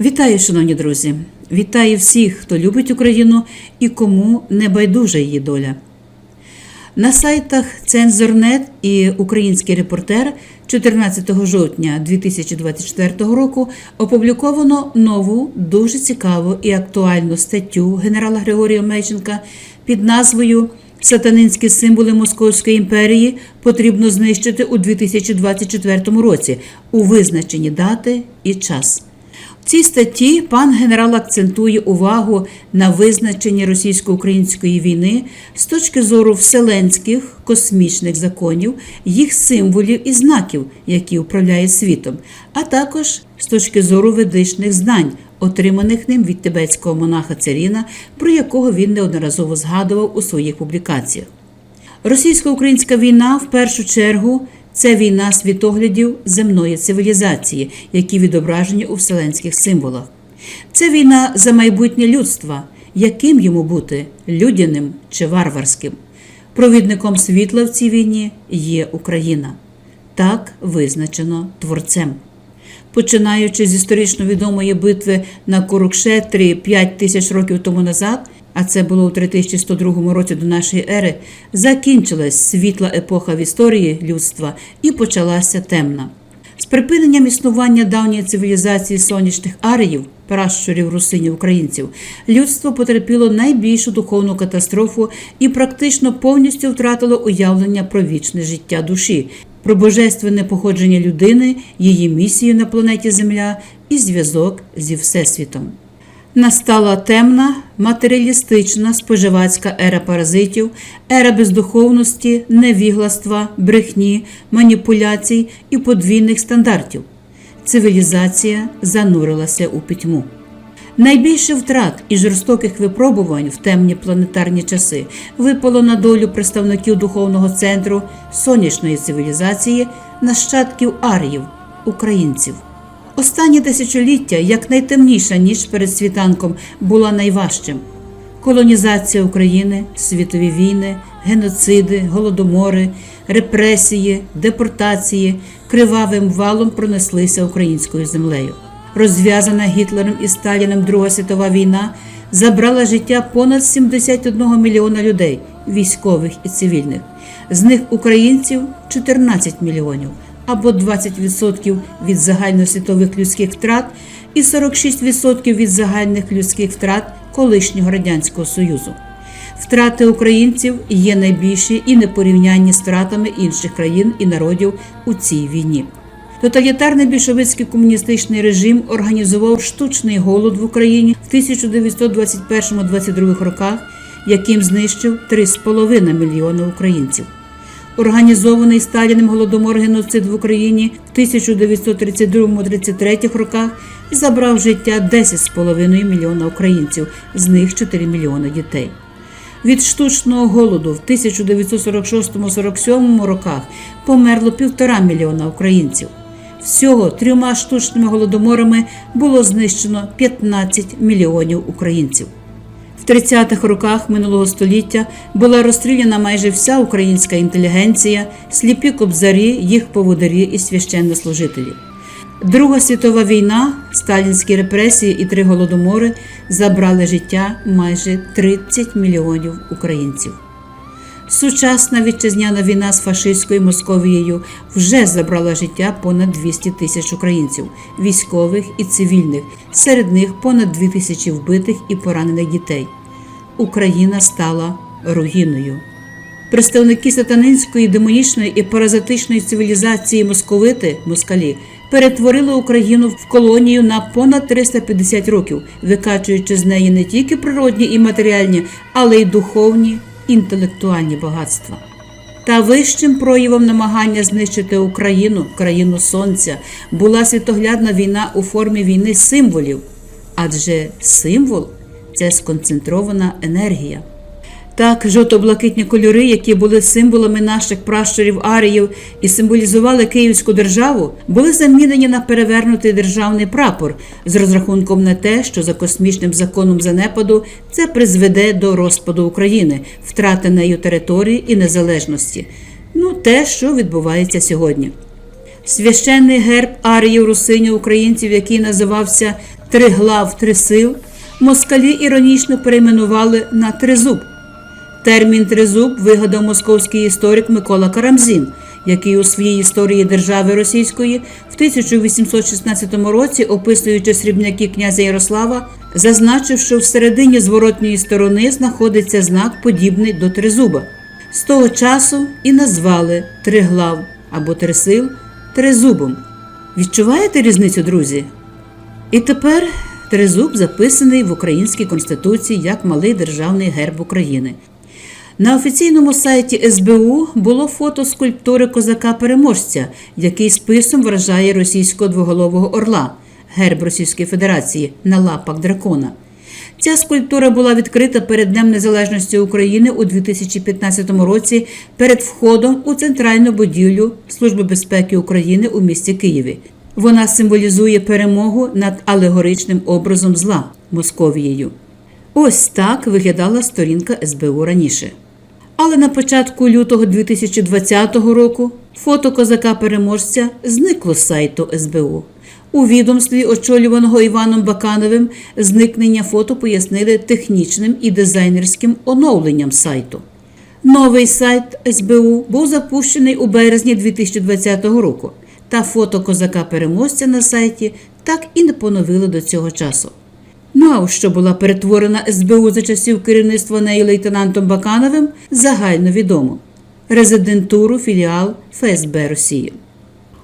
Вітаю, шановні друзі! Вітаю всіх, хто любить Україну і кому не байдужа її доля. На сайтах Цензорнет і Український репортер 14 жовтня 2024 року опубліковано нову дуже цікаву і актуальну статтю генерала Григорія Меченка під назвою Сатанинські символи Московської імперії потрібно знищити у 2024 році у визначені дати і час. Цій статті пан генерал акцентує увагу на визначенні російсько-української війни з точки зору вселенських космічних законів, їх символів і знаків, які управляє світом, а також з точки зору ведичних знань, отриманих ним від тибетського монаха Царіна, про якого він неодноразово згадував у своїх публікаціях. Російсько-українська війна в першу чергу це війна світоглядів земної цивілізації, які відображені у вселенських символах. Це війна за майбутнє людства, яким йому бути людяним чи варварським. Провідником світла в цій війні є Україна. Так визначено творцем. Починаючи з історично відомої битви на Курукшетрі 5 тисяч років тому назад, а це було у 3102 році до нашої ери, закінчилась світла епоха в історії людства і почалася темна. З припиненням існування давньої цивілізації сонячних аріїв, пращурів русинів українців, людство потерпіло найбільшу духовну катастрофу і практично повністю втратило уявлення про вічне життя душі, про божественне походження людини, її місію на планеті Земля і зв'язок зі Всесвітом. Настала темна, матеріалістична споживацька ера паразитів, ера бездуховності, невігластва, брехні, маніпуляцій і подвійних стандартів. Цивілізація занурилася у пітьму. Найбільше втрат і жорстоких випробувань в темні планетарні часи випало на долю представників духовного центру сонячної цивілізації, нащадків аріїв, українців. Останні тисячоліття, як найтемніша ніч перед світанком, була найважчим. Колонізація України, світові війни, геноциди, голодомори, репресії, депортації кривавим валом пронеслися українською землею. Розв'язана Гітлером і Сталіним Друга світова війна забрала життя понад 71 мільйона людей, військових і цивільних. З них українців 14 мільйонів або 20% від загальносвітових людських втрат і 46% від загальних людських втрат колишнього радянського союзу. Втрати українців є найбільші і непорівнянні з втратами інших країн і народів у цій війні. Тоталітарний більшовицький комуністичний режим організував штучний голод в Україні в 1921-22 роках, яким знищив 3,5 мільйона українців. Організований Сталіним голодомор геноцид в Україні в 1932-33 роках забрав життя 10,5 мільйона українців, з них 4 мільйони дітей. Від штучного голоду в 1946-47 роках померло півтора мільйона українців. Всього трьома штучними голодоморами було знищено 15 мільйонів українців. В 30-х роках минулого століття була розстріляна майже вся українська інтелігенція, сліпі кобзарі, їх поводарі і священнослужителі. Друга світова війна, сталінські репресії і три голодомори забрали життя майже 30 мільйонів українців. Сучасна вітчизняна війна з фашистською Московією вже забрала життя понад 200 тисяч українців, військових і цивільних, серед них понад 2 тисячі вбитих і поранених дітей. Україна стала руїною. Представники сатанинської, демонічної і паразитичної цивілізації московити москалі перетворили Україну в колонію на понад 350 років, викачуючи з неї не тільки природні і матеріальні, але й духовні інтелектуальні багатства. Та вищим проявом намагання знищити Україну, країну сонця, була світоглядна війна у формі війни символів, адже символ це сконцентрована енергія. Так, жовто-блакитні кольори, які були символами наших пращурів аріїв і символізували Київську державу, були замінені на перевернутий державний прапор з розрахунком на те, що за космічним законом занепаду це призведе до розпаду України, втрати нею території і незалежності. Ну, те, що відбувається сьогодні. Священний герб арії русинів українців, який називався Триглав Трисил, москалі іронічно перейменували на Тризуб. Термін тризуб вигадав московський історик Микола Карамзін, який у своїй історії держави російської в 1816 році, описуючи срібняки князя Ярослава, зазначив, що всередині зворотньої сторони знаходиться знак, подібний до тризуба. З того часу і назвали триглав або трисил тризубом. Відчуваєте різницю, друзі? І тепер тризуб записаний в Українській Конституції як малий державний герб України. На офіційному сайті СБУ було фото скульптури козака-переможця, який списом вражає російського двоголового орла, герб Російської Федерації на лапах дракона. Ця скульптура була відкрита перед Днем Незалежності України у 2015 році перед входом у центральну будівлю Служби безпеки України у місті Києві. Вона символізує перемогу над алегоричним образом зла Московією. Ось так виглядала сторінка СБУ раніше. Але на початку лютого 2020 року фото козака-переможця зникло з сайту СБУ. У відомстві, очолюваного Іваном Бакановим, зникнення фото пояснили технічним і дизайнерським оновленням сайту. Новий сайт СБУ був запущений у березні 2020 року, та фото козака-переможця на сайті так і не поновили до цього часу. А що була перетворена СБУ за часів керівництва неї лейтенантом Бакановим, загально відомо резидентуру філіал ФСБ Росії.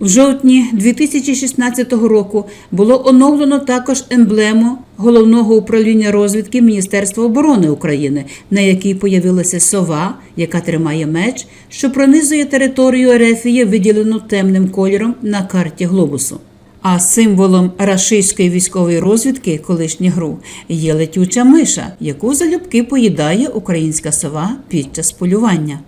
В жовтні 2016 року було оновлено також емблему головного управління розвідки Міністерства оборони України, на якій появилася сова, яка тримає меч, що пронизує територію Ерефії, виділену темним кольором на карті глобусу. А символом рашистської військової розвідки колишнє гру є летюча миша, яку залюбки поїдає українська сова під час полювання.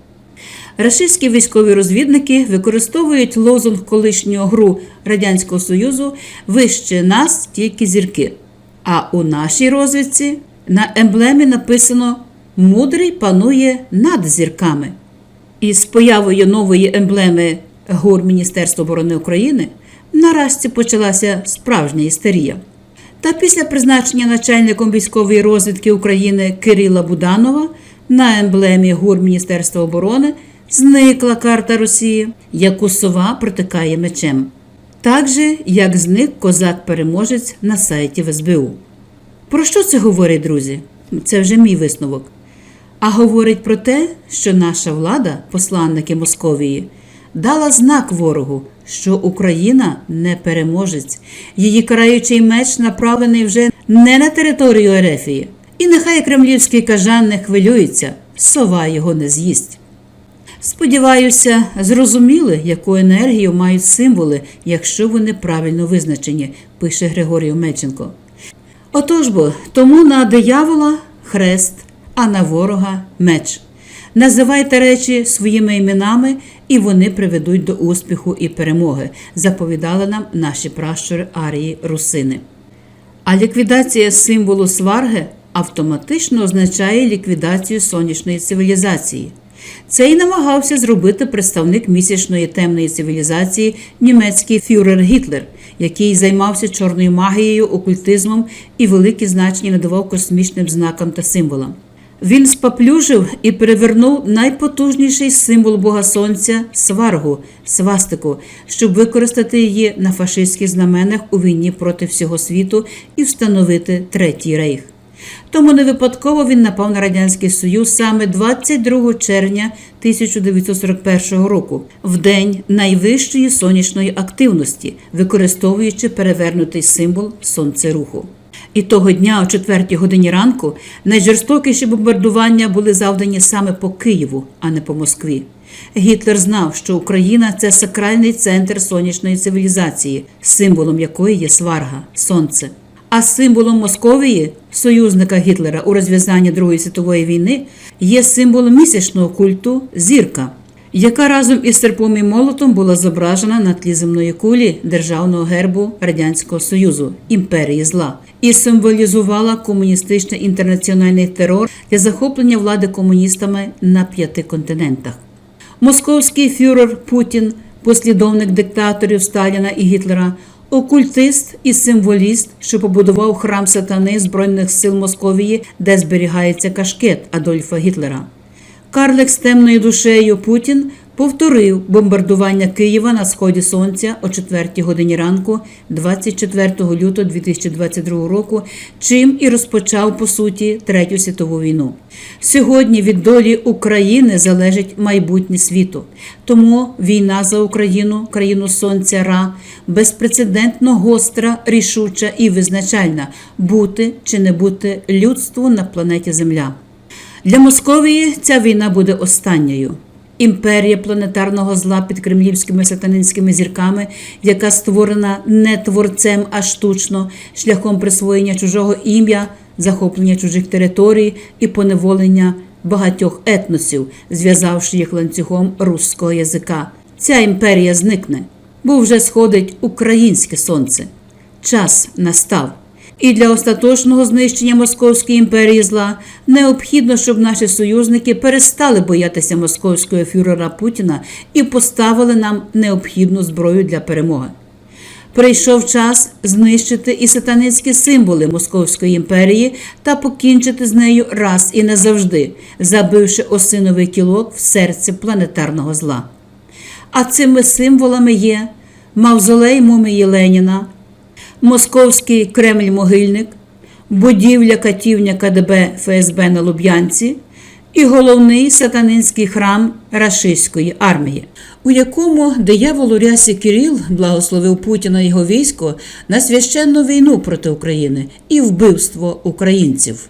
Рашистські військові розвідники використовують лозунг колишнього гру Радянського Союзу вище нас тільки зірки. А у нашій розвідці на емблемі написано Мудрий панує над зірками. І з появою нової емблеми ГУР Міністерства оборони України наразі почалася справжня істерія. Та після призначення начальником військової розвідки України Кирила Буданова на емблемі ГУР Міністерства оборони зникла карта Росії, яку сова протикає мечем. Так же, як зник козак-переможець на сайті в СБУ. Про що це говорить, друзі? Це вже мій висновок. А говорить про те, що наша влада, посланники Московії, дала знак ворогу, що Україна не переможець. Її караючий меч направлений вже не на територію Ерефії. І нехай кремлівський кажан не хвилюється, сова його не з'їсть. Сподіваюся, зрозуміли, яку енергію мають символи, якщо вони правильно визначені, пише Григорій Меченко. Отож бо, тому на диявола хрест, а на ворога меч. Називайте речі своїми іменами, і вони приведуть до успіху і перемоги, заповідали нам наші пращури арії русини. А ліквідація символу сварги автоматично означає ліквідацію сонячної цивілізації. Це й намагався зробити представник місячної темної цивілізації німецький фюрер Гітлер, який займався чорною магією, окультизмом і велике значення надавав космічним знакам та символам. Він споплюжив і перевернув найпотужніший символ Бога Сонця сваргу, свастику, щоб використати її на фашистських знаменах у війні проти всього світу і встановити третій рейх. Тому не випадково він напав на Радянський Союз саме 22 червня 1941 року, в день найвищої сонячної активності, використовуючи перевернутий символ сонцеруху. І того дня, о 4 годині ранку, найжорстокіші бомбардування були завдані саме по Києву, а не по Москві. Гітлер знав, що Україна це сакральний центр сонячної цивілізації, символом якої є сварга сонце. А символом Московії, союзника Гітлера у розв'язанні Другої світової війни, є символом місячного культу зірка, яка разом із серпом і молотом була зображена на тлі земної кулі державного гербу Радянського Союзу імперії зла і символізувала комуністичний інтернаціональний терор для захоплення влади комуністами на п'яти континентах. Московський фюрер Путін послідовник диктаторів Сталіна і Гітлера, окультист і символіст, що побудував храм сатани Збройних сил Московії, де зберігається кашкет Адольфа Гітлера. Карлик з темною душею Путін повторив бомбардування Києва на сході сонця о 4 годині ранку 24 лютого 2022 року, чим і розпочав по суті Третю світову війну. Сьогодні від долі України залежить майбутнє світу. Тому війна за Україну, країну сонця Ра, безпрецедентно гостра, рішуча і визначальна бути чи не бути людству на планеті Земля. Для Московії ця війна буде останньою. Імперія планетарного зла під кремлівськими сатанинськими зірками, яка створена не творцем, а штучно, шляхом присвоєння чужого ім'я, захоплення чужих територій і поневолення багатьох етносів, зв'язавши їх ланцюгом руського язика. Ця імперія зникне, бо вже сходить українське сонце. Час настав. І для остаточного знищення Московської імперії зла необхідно, щоб наші союзники перестали боятися московського фюрера Путіна і поставили нам необхідну зброю для перемоги. Прийшов час знищити і сатанинські символи Московської імперії та покінчити з нею раз і назавжди, забивши осиновий кілок в серці планетарного зла. А цими символами є мавзолей мумії Леніна, Московський Кремль-могильник, будівля катівня КДБ ФСБ на Луб'янці і головний сатанинський храм рашистської армії, у якому диявол рясі Кирил благословив Путіна і його військо на священну війну проти України і вбивство українців.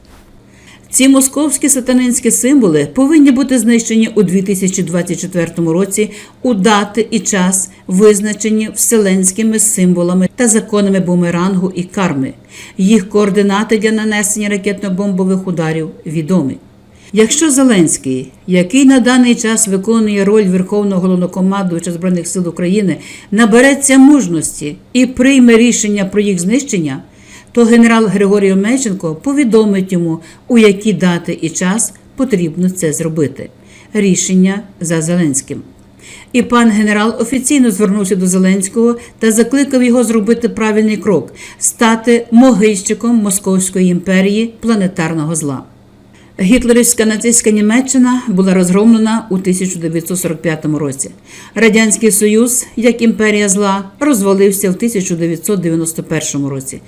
Ці московські сатанинські символи повинні бути знищені у 2024 році у дати і час, визначені вселенськими символами та законами бумерангу і карми. Їх координати для нанесення ракетно-бомбових ударів відомі. Якщо Зеленський, який на даний час виконує роль Верховного головнокомандувача Збройних сил України, набереться мужності і прийме рішення про їх знищення, то генерал Григорій Омельченко повідомить йому, у які дати і час потрібно це зробити. Рішення за Зеленським. І пан генерал офіційно звернувся до Зеленського та закликав його зробити правильний крок стати могильщиком Московської імперії планетарного зла. Гітлерівська нацистська Німеччина була розгромлена у 1945 році. Радянський Союз, як імперія зла, розвалився в 1991 році.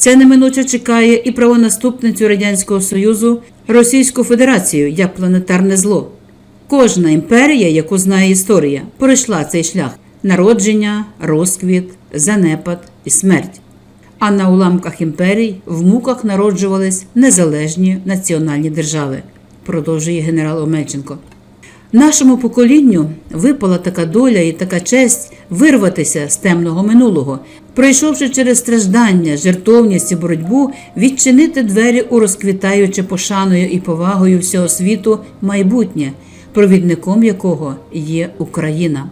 Це неминуче чекає і правонаступницю Радянського Союзу Російську Федерацію як планетарне зло. Кожна імперія, яку знає історія, пройшла цей шлях народження, розквіт, занепад і смерть. А на уламках імперій в муках народжувались незалежні національні держави, продовжує генерал Омельченко. Нашому поколінню випала така доля і така честь вирватися з темного минулого, пройшовши через страждання, жертовність і боротьбу, відчинити двері у розквітаюче пошаною і повагою всього світу майбутнє, провідником якого є Україна.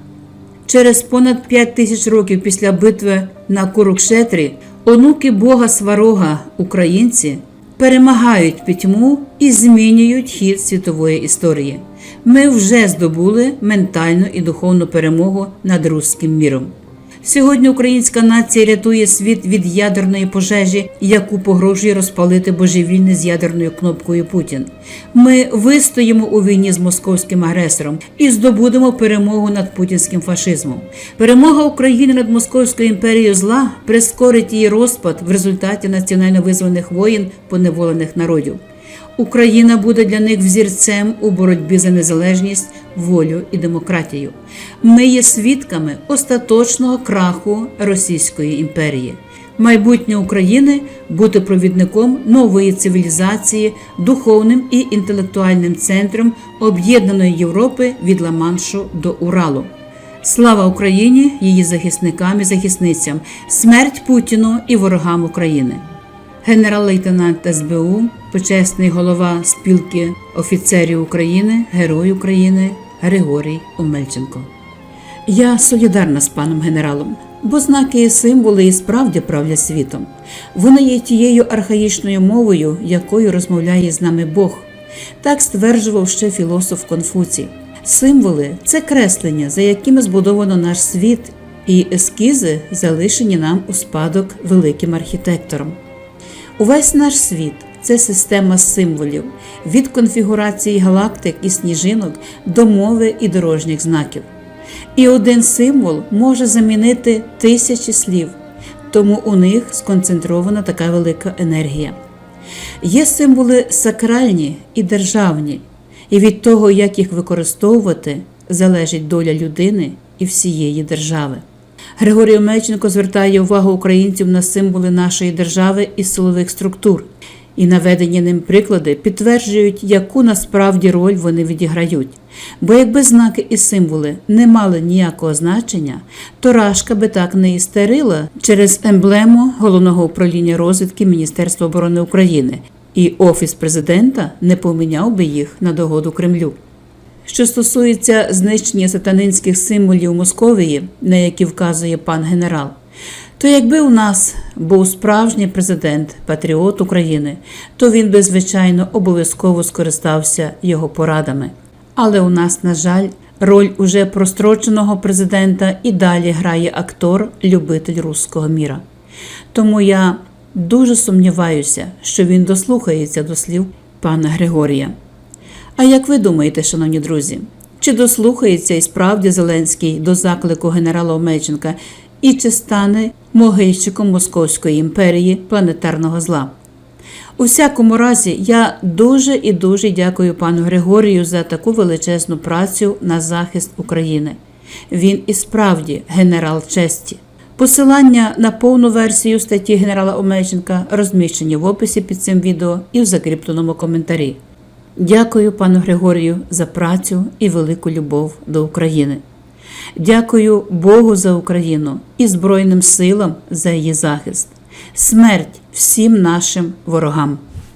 Через понад п'ять тисяч років після битви на Курукшетрі онуки Бога Сварога, українці, перемагають пітьму і змінюють хід світової історії. Ми вже здобули ментальну і духовну перемогу над руським міром. Сьогодні українська нація рятує світ від ядерної пожежі, яку погрожує розпалити божевільний з ядерною кнопкою Путін. Ми вистоїмо у війні з московським агресором і здобудемо перемогу над путінським фашизмом. Перемога України над московською імперією зла прискорить її розпад в результаті національно визваних воєн поневолених народів. Україна буде для них взірцем у боротьбі за незалежність, волю і демократію. Ми є свідками остаточного краху Російської імперії. Майбутнє України бути провідником нової цивілізації, духовним і інтелектуальним центром об'єднаної Європи від Ла-Маншу до Уралу. Слава Україні, її захисникам і захисницям, смерть Путіну і ворогам України генерал-лейтенант СБУ, почесний голова спілки офіцерів України, Герой України Григорій Омельченко. Я солідарна з паном генералом, бо знаки і символи і справді правлять світом. Вони є тією архаїчною мовою, якою розмовляє з нами Бог. Так стверджував ще філософ Конфуцій. Символи це креслення, за якими збудовано наш світ, і ескізи залишені нам у спадок великим архітектором. Увесь наш світ це система символів від конфігурації галактик і сніжинок до мови і дорожніх знаків. І один символ може замінити тисячі слів, тому у них сконцентрована така велика енергія. Є символи сакральні і державні, і від того, як їх використовувати, залежить доля людини і всієї держави. Григорій Омельченко звертає увагу українців на символи нашої держави і силових структур, і наведені ним приклади підтверджують, яку насправді роль вони відіграють. Бо якби знаки і символи не мали ніякого значення, то Рашка би так не істерила через емблему головного управління розвідки Міністерства оборони України, і Офіс президента не поміняв би їх на догоду Кремлю. Що стосується знищення сатанинських символів Московії, на які вказує пан генерал, то якби у нас був справжній президент, патріот України, то він би, звичайно, обов'язково скористався його порадами. Але у нас, на жаль, роль уже простроченого президента і далі грає актор, любитель руського міра. Тому я дуже сумніваюся, що він дослухається до слів пана Григорія. А як ви думаєте, шановні друзі, чи дослухається і справді Зеленський до заклику генерала Омельченка і чи стане могильщиком Московської імперії планетарного зла? У всякому разі, я дуже і дуже дякую пану Григорію за таку величезну працю на захист України. Він і справді генерал честі. Посилання на повну версію статті генерала Омельченка розміщені в описі під цим відео і в закріпленому коментарі. Дякую пану Григорію за працю і велику любов до України. Дякую Богу за Україну і Збройним силам за її захист. Смерть всім нашим ворогам.